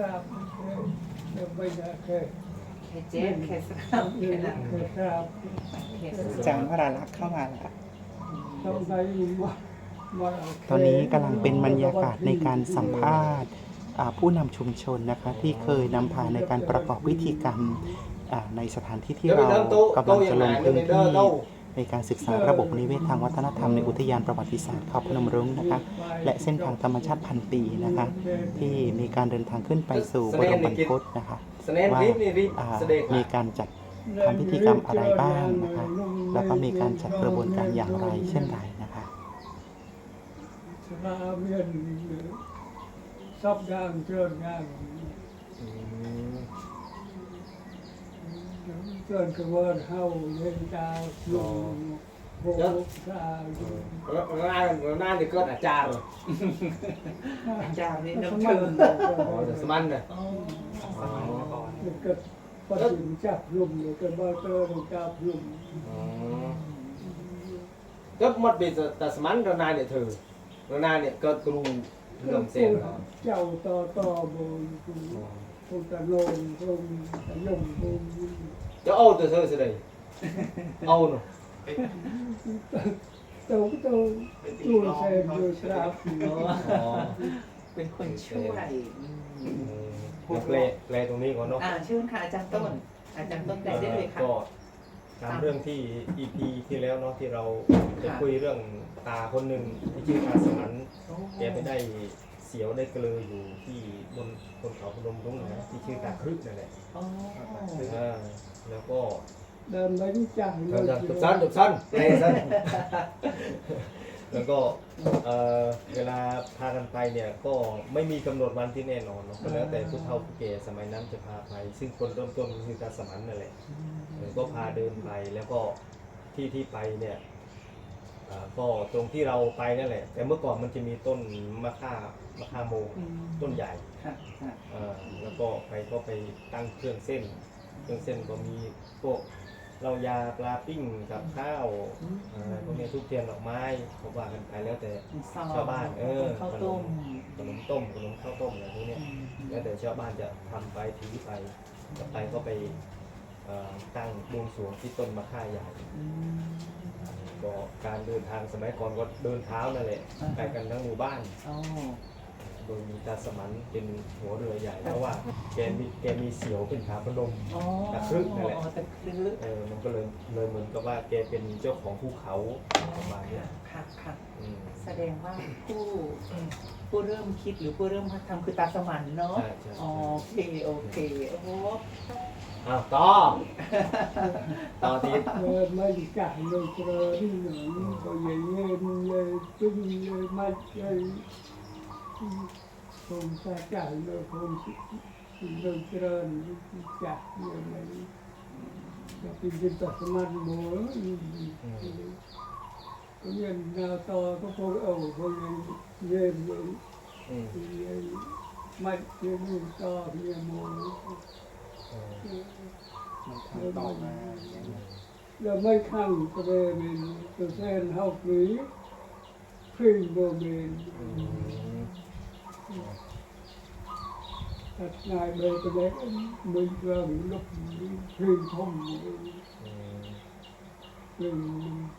ครับเดี๋ยวไปนะแค่แค่เจ็บแค่สามเคยวนั้นแค่ครับแค่อาจารย์วราลักษณ์เข้ามาแล้ว ต้องไปว่าว่าตอนนี้กำลังเป็นบรรยากาศในการสัมภาษณ์อ่าผู้นำชุมชนนะคะที่เคยนำพาในการประกอบพิธีกรรมอ่าในสถานที่ที่เรากำลังจะลงพื้นที่ ในการศึกษาระบบนิเวศทางวัฒนธรรมในอุทยานประวัติศาสตร์เขาพนมรุ้งนะคะ และเส้นทางธรรมชาติพันปีนะคะ ที่มีการเดินทางขึ้นไปสู่บรมบรรพตนะคะสแนนว่ารีบนี่รีบอ่ามีการจัดทำพิธีกรรมอะไรบ้างนะคะ แล้วก็มีการจัดกระบวนการอย่างไรเช่นไรนะคะสลาเมียนซับยางเชิญยาง เชิญกระเวิร์เฮาเย็นดาวลุงโบกดาวแล้วหน้าหน้าจะเกิดอาจารย์เหรออาจารย์นี่สน้ำมัเชินญอ๋อแต่สมันเนี่ยอ๋อสมัยก่อนเกิดปฏิมจับลุมเกิดบัลเตอร์จับลุมอ๋อก็หมดปีแต่สมันเรานายเนี่ยเธอเรานายเนี่ยเกิดกรุงเรื่องเส้นเหรอเจ้าต่อต่อโบนคงตะโลงคงตะยมคง จะเอาตัวเธอสิเลยเอาเนาะเต้าเต้าตู้เซนดูสราบอ๋อเป็นคนช่วยอืมอืมเดี๋ยวแปลแปลตรงนี้ก่อนเนาะ อ่าเชิญค่ะอาจารย์ต้น อาจารย์ต้นได้ได้เลยค่ะ ก็ตามเรื่องที่ EP ที่แล้วเนาะที่เราจะคุยเรื่องตาคนหนึ่งที่ชื่อตาสมันแกไปได้เสียวได้เกลืออยู่ที่บนบนเขาพนมรุ้งนะที่ชื่อตาครึกนั่นแหละอ๋ออ่าแล้วก็ เดินไปนี่จังเลเดี๋ยยวจบสั้นจบสั้นแปลสั้นแล้วก็เอ่อเวลาพากันไปเนี่ยก็ไม่มีกำหนดวันที่แน่นอนเนาะก็แล้วแต่ผู้เฒ่าผู้แก่สมัยนั้นจะพาไป ซึ่งคนเริ่มต้นก็คือตาสมันนั่นแหละเออก็พาเดินไปแล้วก็ที่ที่ไปเนี่ย อ่าก็ตรงที่เราไปนั่นแหละ แต่เมื่อก่อนมันจะมีต้นมะค่ามะค่าโมงอืมต้นใหญ่ค่ะค่ะอ่าแล้วก็ไปก็ไปตั้งเครื่องเส้น เครื่องเส้นก็มีพวกเรายาปลาปิ้งกับข้าวอ่าพวกนี้ทุกเทียนดอกไม้เขาว่ากันไปแล้วแต่ ซองชาวบ้านเออ ข้าวต้มขนมต้มขนมข้าวต้มอะไรพวกเนี้ย อืมแล้วแต่ชาวบ้านจะทำไปถือไปจะไปก็ไปเอ่อตั้งบวงสรวงที่ต้นมะค่าใหญ่อืม ก็การเดินทางสมัยก่อนก็เดินเท้านั่นแหละอ่าฮะไปกันทั้งหมู่บ้าน อ๋อ โดยมีตาสมันเป็นหัวเรือใหญ่เพราะว่าแกมีแกมีเสียวเป็นขาพนม อ๋อตะครึกนั่นแหละ อ๋อตะครึกเออมันก็เลยเลยเหมือนกับว่าแกเป็นเจ้าของภูเขาประมาณเนี้ยค่ะค่ะ อืมแสดงว่าผู้ผู้เริ่มคิดหรือผู้เริ่มพัฒทำคือตาสมันเนาะ ใช่ใช่อ๋อโอเค โอเค โอ้โห อ้าวต่อต่อทีเดินไม่จังเลยเจอที่หนก็เย็นเย็นตึ้งเลยม่เลยคงจะจังเลยคงเลยเจริญจักเลยจะเป็นจิตสมันโมก็เย็นดาวต่อก็คงเอาคงเย็นเลยอืมไม่เย็นต่อเพียงโมเออมันทำต่อมาแล้วไม่ข้างกระเบนตัวแทนเฮาหรือครึ่งโบเมนอืมตัดนายเบย์ไปแล้วมึงเราลุกครึ่งทมอืมครึ่ง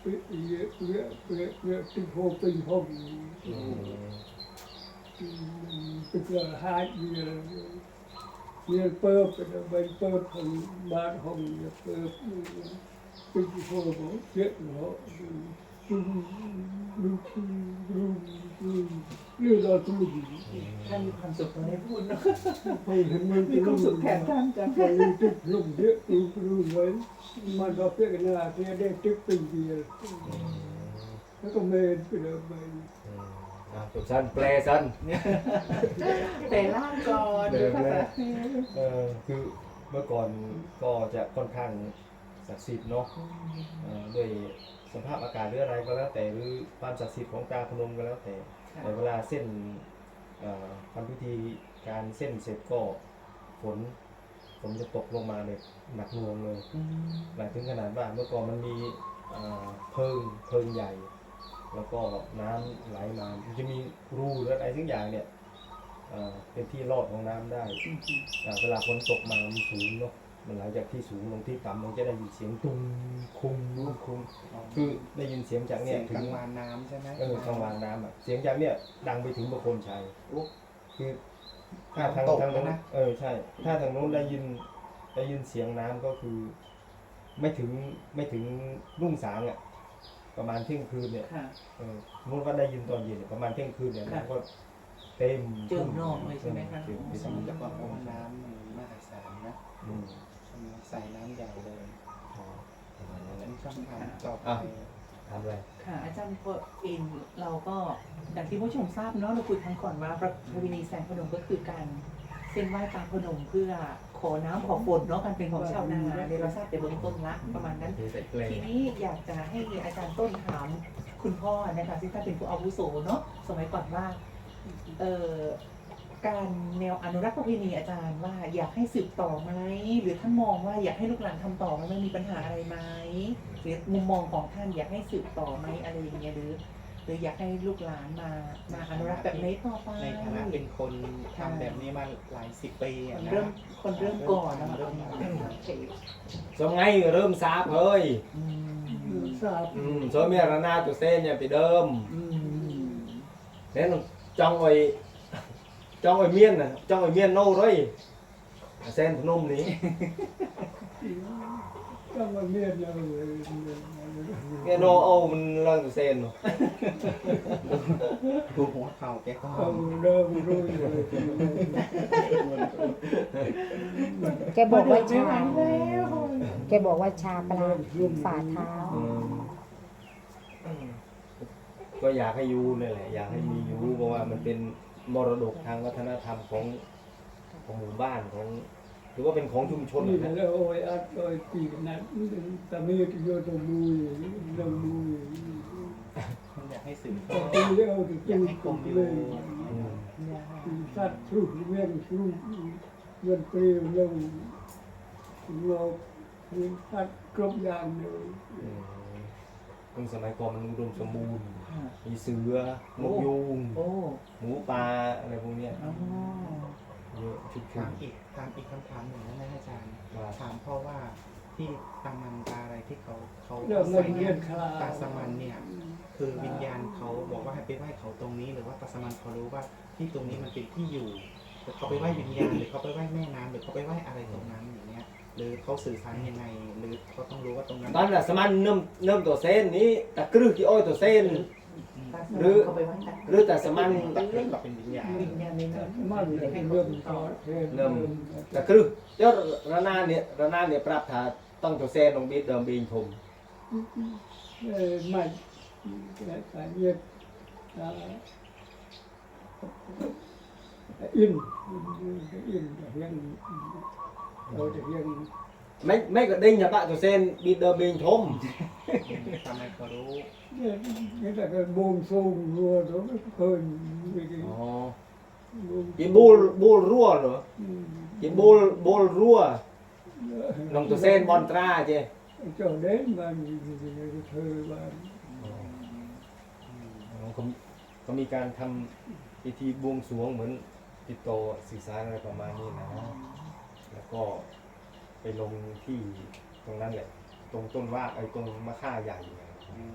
เปียเปี้ยเปี้ยเปี้ยเปี้ยติโพติโพอืมติกระหายเบียเบียเปิบเป็นใบเปิบของบ้านห้องเปิบติโพเจ็ดหัวดูดูดูดูเรื่องเราทุกท่านมีความสุขตรงนี้พูดเนาะไปเห็นมันมีความสุขแทนท่านจังไปติดลุ่มเยอะติดลุ่มไว้มันก็เพื่อกันนะที่ได้ติดเป็นเดียวแล้วก็เมนไปเลยไปอืม อะจบสั้นแปลสั้นแต่ล่างก่อนด้วยภาษาเออคือเมื่อก่อนก็จะค่อนข้างศักดิ์สิทธิ์เนาะเอ่อด้วยสภาพอากาศหรืออะไรก็แล้วแต่หรือความศักดิ์สิทธิ์ของตาพนมก็แล้วแต่ แต่เวลาเส้นเอ่อทำพิธีการเส้นเสร็จก็ฝนฝนจะตกลงมาแบบหนักหน่วงเลยอืมหมายถึงขนาดว่าเมื่อก่อนมันมีเอ่อเพิงเพิงใหญ่ แล้วก็น้ำไหลมามันจะมีรูหรืออะไรทุกอย่างเนี่ยเอ่อเป็นที่รอดของน้ำได้อืมอ่าเวลาฝนตกมามันสูงเนาะมันหลังจากที่สูงลงที่ต่ำมันจะได้ยินเสียงตุ้มคุ้มคุ้มคือได้ยินเสียงจากเสีเนี่ยยงถึกลางงวานน้ำใช่ไหมเออกลางวานน้ำอะเสียงจากเนี่ยดังไปถึงประโคนชัยคือถ้าทางตกทางแล้วนู้นนะเออใช่ ถ้าทางนู้นได้ยินได้ยินเสียงน้ำก็คือ ไม่ถึงไม่ถึงรุ่งสางอะ ประมาณเที่ยงคืนเนี่ยค่ะ เออสมมติว่าได้ยินตอนเย็นเนี่ยประมาณเที่ยงคืนเนี่ยค่ะ น้ำก็เต็มเจิ่งนองเลยใช่ไหมคะเต็มที่เต็สมมุทรแล้วก็เพราะว่าน้ำมันมหาศาลนะอืมใส่น้ำใหญ่เลยประมาณนั้นแหอัละนนี้คำถามต่อไปอะทำอะไร ค่ะ อาจารย์พอเองเราก็อย่างที่ผู้ชมทราบเนาะเราคุยครั้งก่อนว่าประเพณีแสงพนมก็คือการ เส้นไหว้ตามพนมเพื่อขอน้ำขอฝนเนาะการเป็นของชาวนาเดี๋ยวเราทราบแต่เบื้องต้นละประมาณนั้น มีแต่เพลง ทีนี้อยากจะให้อาจารย์ต้นถามคุณพ่อนะคะที่ท่านเป็นผู้อาวุโสเนาะสมัยก่อนว่าเอ่อการแนวอนุรักษ์ประเพณีอาจารย์ว่าอยากให้สืบต่อไหมหรือท่านมองว่าอยากให้ลูกหลานทำต่อไหมมันมีปัญหาอะไรไหมหรือมุมมองของท่านอยากให้สืบต่อไหมอะไรอย่างเงี้ยหรือ หรืออยากให้ลูกหลานมามาอนุรักษ์แบบนี้ต่อไป ในฐานะเป็นคนทำแบบนี้มาหลายสิบปีคอะนนะเริ่มคนเริ่มก่อนนะคะเริ่มก่อนโอเคสมัยเริ่มซาบเฮ้ยอืมทราบอืมสมัยระนาตัวเส้นเนี่ยไปเดิมอืม nên trong rồi trong rồi miên này trong rồi miên nâu rồi sen phnom ní ต้องมาเมียนเราเลย cái nô âu mình lên từ sen rồi ดูหัวเข่าแกก็เอาเริ่มรู้เลยแกบอกว่าชาแล้วแกบอกว่าชาปลาฝ่าเท้า Ừ. ก็อยากให้อยูนี่แหละ อยากให้มีอยูเพราะว่ามันเป็นมรดกทางวัฒนธรรมของของหมู่บ้านของ หรือว่าเป็นของชุมชนนี่นะแล้วโอ้ยอัดโอ้ยปีนั้นแต่มีที่โยตมูยลงมูยอยากให้สื่อแต่ปีเอาที่อยากตู้ให้คตุงกอยู่เลยอืมสัตว์ทุกเรื่องทุกเงินเปรี้ยวลงโลกมีสัตว์ครบอย่างเลยอืมซึ่งสมัยก่อนมันอุดมสมบูรณ์ มีเสือนกยูงโอ้หมูปลาอะไรพวกเนี้ยอ๋อ เยอะชุกชุถามอีกถามอีกคำถามหนึ่งนะอาจารย์ ว่าถามพ่อว่าที่ตามันตาอะไรที่เขาเขาเรื่องเงินเงินคลาตาสมันเนี่ย คือวิญญาณเขาบอกว่าให้ไปไหว้เขาตรงนี้ หรือว่าตาสมันเขารู้ว่าที่ตรงนี้มันเป็นที่อยู่หรือเขาไปไหว้วิญญาณหรือเขาไปไหว้แม่น้ำหรือเขาไปไหว้อะไรตรงนั้นอย่างเงี้ย หรือเขาสื่อสารยังไง หรือเขาต้องรู้ว่าตรงนั้น Đó là sao ăn nơm nơm tổ sen ní ta cứ cái ôi tổ sen ตาหรือเขาไปไหว้ตาหรือแต่สมันตัดเรื่องกับเป็นวิญญาณวิญญาณในนั้นมันเป็นเรื่องต่อเทน nơm ta cứ cho rana nè rana nè prap thà tăng tổ sen ông biết đờm bình thùng เออไม่แต่สายเงียบอ่าอินอินแต่เฮียงเราจะเฮียง mấy mấy cái đinh nhà bạn tổ sen biết đờm bình thùng ทำ ให้เขารู้เนี่ยนี่แต่ก็บวงสูงรัวเราไม่เคยมีกี่ Ồ บวง chỉ bul bul rua rồi อืม chỉ bul bul rua nông tổ sen bon tra chứ เจ้าเด่นมันเธอว่าเขาเขามีการทำพิธีบวงสรวงเหมือนติดต่อสื่อสารอะไรประมาณนี้นะ แล้วก็ไปลงที่ตรงนั้นแหละ ตรงต้นว่าไอ้ตรงมะค่าใหญ่เนี่ย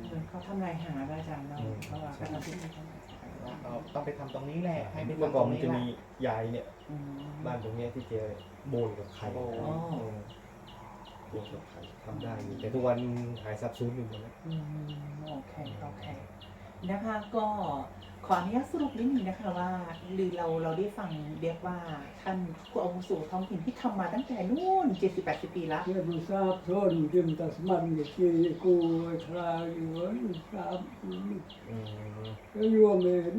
เหมือนเขาทำลายหาพระอาจารย์เนาะเพราะว่าการทำพิธีทำลายหาว่าเราต้องไปทำตรงนี้แหละ ให้ไปเมื่อทำก่ตอนรงมันนี้จะแหละมียายเนี่ย อืมบ้านตรงเนี้ยที่เจอโบนกับไข่โบนอืมโบนกับไข่ทำได้อยู่แต่ทุกวันหายซับซ้อนอยู่หมดแล้วอืมโอเคโอเค นะคะก็ขออนุญาตสรุปนิดนึงนะคะว่าหรือเราเราได้ฟังเรียกว่าท่านผู้อาวุโสท้องถิ่นที่ทำมาตั้งแต่นู่น70 80ปีละเรียกทราบทนจึงตัสมันเกียกูคลาอยู่ทราบอืมก็ยัวเมน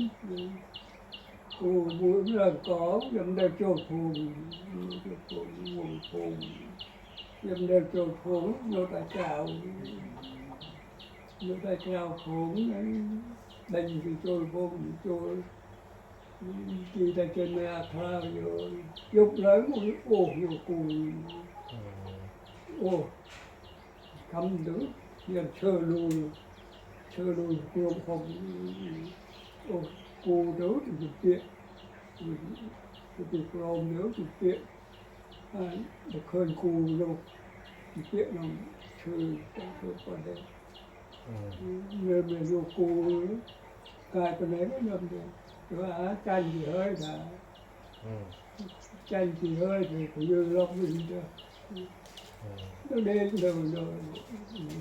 กูบุญเรื่องกอบยังได้โจทย์ภูมิโจทย์ภูมิวงภูมิยังได้โจทย์ภูมิโยตาเจ้า โยตาเจ้าภูมินั้นได้ยินโจทย์ภูมิโจทย์กีตาเจนอาคลาอยู่ยกเลยมึงโอ้ยกูอืมโอ้คำ เงินไม่รู้กูกายเป็นไหนก็ยอมเดียวแต่ว่าจันที่เฮ้ยนะจันที่เฮ้ยเนี่ยกูยืนรอบวิ่เดียวต้องเดินเดินเดิน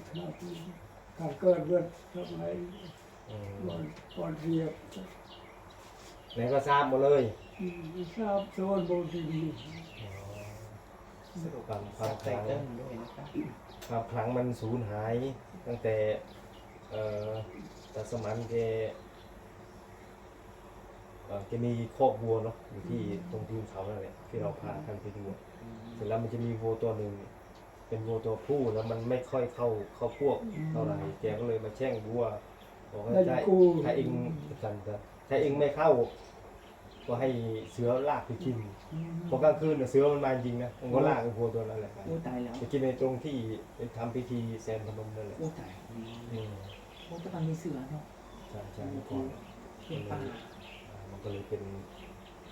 ครับขาเกิดเมื่อทำไมปอลเรียบไหนก็ทราบหมดเลยทราบโซนโบนดี สรุปความคซัวามบคไตลังเติ้ลด้วยนะครับความคลังมันสูญหาย ตั้งแต่เอ่อตสมันแกเอ่อแกมีคอกวัวเนาะอยู่ที่ตรงทิวเขานั่นแหละที่เราพากันไปดูเสร็จแล้วมันจะมีวัวตัวหนึ่งเป็นวัวตัวผู้แล้วมันไม่ค่อยเข้าเข้าพวกเท่าไหร่แกก็เลยมาแช่งวัวบอกว่าได้ถ้าถ้าเองกันถ้าเองไม่เข้า ก็ให้เสือลากไปกินพอกลางคืนน่ะเสือมันมาจริงนะมันก็ลากไอ้วัวตัวนั้นแหละโอ้ตายแล้วไปกินในตรงที่เป็นทำพิธีแซนพนมนั่นแหละโอ้ตายอืมโอ้จะมันมีเสือเนาะใช่ใช่เมื่อก่อนเป็นป่าอ่ามันก็เลยเป็น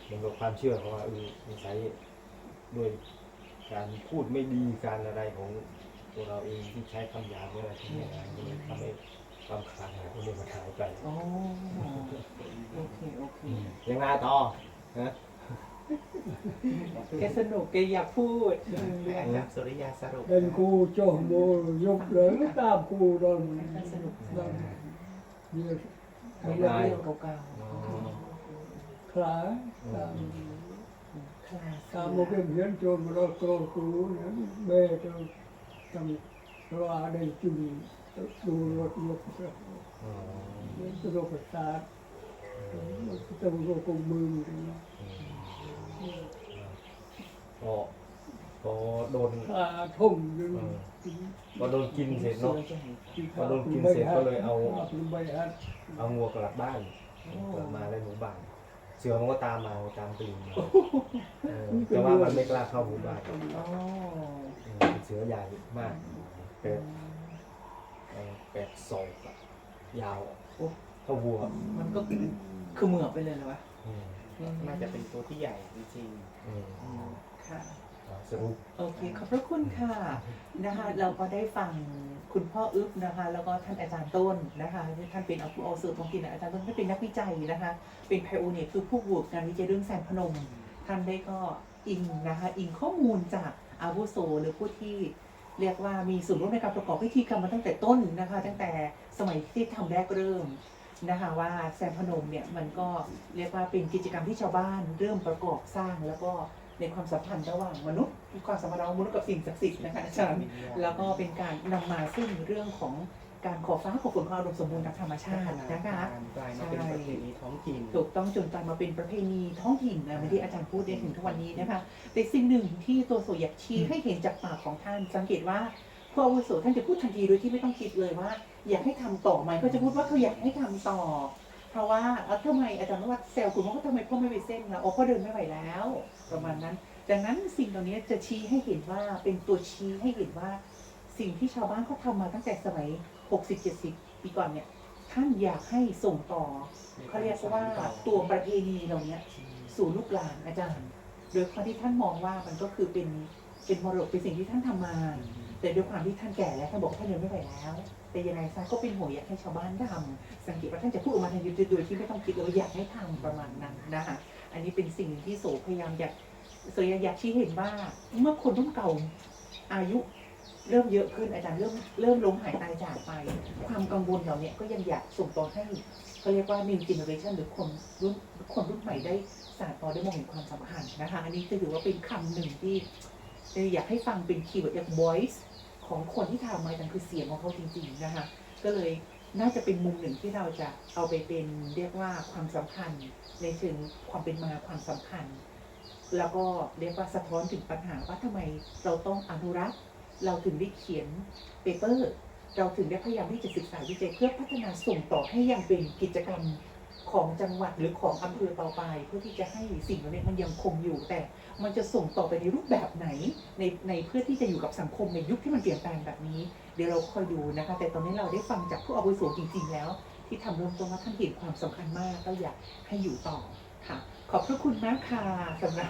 เหมือนกับความเชื่อของว่าเออสงสัยด้วยการพูดไม่ดีการอะไรของตัวเราเองที่ใช้คำหยาบหรืออะไรที่ไม่ดีมันเลยทำให้ ความขาดหายตรงนี้มันหายไปโอ้โอเค โอเคยังไงต่อฮะแกสนุกแกอยากพูดให้อาจารย์สุริยาสรุปเป็นกูโจมโมยกเลยตามกูโดนสนุกโดนเยอะเรื่องเก่าคล้ายตามๆคลาสตามโมเป็นเพียนโจมเราโตกูนั้นแม่จะทำเราได้จุน ดูรถยกอ๋อตัวโรคประสาทตัวโรคกงมือก็ก็โดนขาทุ่มนึงก็โดนกินเสร็จเนาะใบฮัดเอางัวกลับบ้านกลับมาในหมู่บ้านเสือมันก็ตามมาตามตีนแต่ว่ามันไม่กล้าเข้าหมู่บ้านเสือใหญ่มากแปดเอ่ แปดศอกอะยาวอะโอ้เท่าวัวมันก็คือเหมือบไปเลยเหรอวะอืมน่าจะเป็นตัวที่ใหญ่จริงอืมๆอืมค่ะอ่าสรุป โอเค ขอบพระคุณค่ะนะคะเราก็ได้ฟังคุณพ่ออึ๊บนะคะ แล้วก็ท่านอาจารย์ต้นนะคะที่ท่านเป็นเอาผู้เอาเสือท้องถิ่นอาจารย์ต้นท่านเป็นนักวิจัยนะคะ เป็นไพโอเนียคือผู้บวกงานวิจัยเรื่องแสนพนม ท่านได้ก็อิงนะคะ อิงข้อมูลจากอาวุโสหรือผู้ที่ เรียกว่ามีส่วนร่วมในการประกอบพิธีกรรมมาตั้งแต่ต้นนะคะ ตั้งแต่สมัยที่ทำแรกเริ่มนะคะว่าแซมพนมเนี่ยมันก็เรียกว่าเป็นกิจกรรมที่ชาวบ้านเริ่มประกอบสร้างแล้วก็ในความสัมพันธ์ระหว่างมนุษย์ความสัมพันธ์ระหว่างมนุษย์กับสิ่งศักดิ์สิทธิ์นะคะอาจารย์แล้วก็เป็นการนำมาซึ่งเรื่องของ การขอฟ้าขอฝนความอุดมสมบูรณ์ทางธรรมชาตินะคะกลายมาเป็นประเพณีท้องถิ่นถูกต้องจนกลายมาเป็นประเพณีท้องถิ่นนะไม่ที่อาจารย์พูดได้ถึงทุกวันนี้นะคะแต่สิ่งหนึ่งที่ตัวโสอยากชี้ให้เห็นจากปากของท่าน สังเกตว่าผู้อาวุโสท่านจะพูดทันทีโดยที่ไม่ต้องคิดเลยว่า อยากให้ทำต่อไหมก็จะพูดว่าเขาอยากให้ทำต่อ เพราะว่าเอ้าทำไมอาจารย์ว่าแซวคุณว่าทำไมพ่อไม่ไปเส้นนะโอ้พ่อเดินไม่ไหวแล้ว ประมาณนั้นดังนั้นสิ่งเหล่านี้จะชี้ให้เห็นว่าเป็นตัวชี้ให้เห็นว่า สิ่งที่ชาวบ้านเขาทำมาตั้งแต่สมัย 60-70ปีก่อนเนี่ย ท่านอยากให้ส่งต่อเขาเรียกว่าตัวประเพณีเหล่านี้สู่ลูกหลานอาจารย์ โดยความที่ท่านมองว่ามันก็คือเป็นเป็นมรดกเป็นสิ่งที่ท่านทำมา แต่ด้วยความที่ท่านแก่แล้วท่านบอกท่านเดินไม่ไหวแล้ว แต่ยังไงซะก็เป็นห่วงอยากให้ชาวบ้านทำสังเกตว่าท่านจะพูดออกมาทันทีโดยที่ไม่ต้องคิดเลยว่าอยากให้ทำประมาณนั้นนะคะอันนี้เป็นสิ่งที่โสพยายามอยากโสอยากชี้เห็นว่าเมื่อคนรุ่นเก่าอายุ เริ่มเยอะขึ้นอาจารย์เริ่มเริ่มล้มหายตายจากไป ความกังวลเหล่านี้ก็ยังอยากส่งต่อให้เขาเรียกว่า new generation หรือคนรุ่นคนรุ่นใหม่ได้สานต่อได้มองเห็นความสำคัญนะคะ อันนี้จะถือว่าเป็นคำหนึ่งที่อยากให้ฟังเป็นคีย์เวิร์ดอย่าง voice ของคนที่ทำมาจังคือเสียงของเขาจริงๆนะคะ ก็เลยน่าจะเป็นมุมหนึ่งที่เราจะเอาไปเป็นเรียกว่าความสำคัญในเชิงความเป็นมาความสำคัญ แล้วก็เรียกว่าสะท้อนถึงปัญหาว่าทำไมเราต้องอนุรักษ์ เราถึงได้เขียนเปเปอร์เราถึงได้พยายามที่จะศึกษาวิจัยเพื่อพัฒนาส่งต่อให้ยังเป็นกิจกรรมของจังหวัดหรือของอำเภอต่อไป เพื่อที่จะให้สิ่งเหล่านี้มันยังคงอยู่ แต่มันจะส่งต่อไปในรูปแบบไหนในในเพื่อที่จะอยู่กับสังคมในยุคที่มันเปลี่ยนแปลงแบบนี้ เดี๋ยวเราคอยดูนะคะ แต่ตอนนี้เราได้ฟังจากผู้อาวุโสจริง ๆ แล้ว ที่ทำเริ่มต้นว่าท่านเห็นความสำคัญมากก็อยากให้อยู่ต่อค่ะ ขอบพระคุณมากค่ะสำหรับ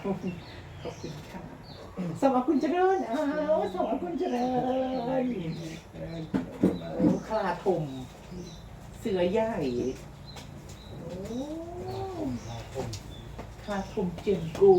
ขอบคุณค่ะ สำหรับคุณเจริญอ้าวสำหรับคุณเจริญโอ้คลาถมเสือใหญ่โอ้คลาถมเจียนกู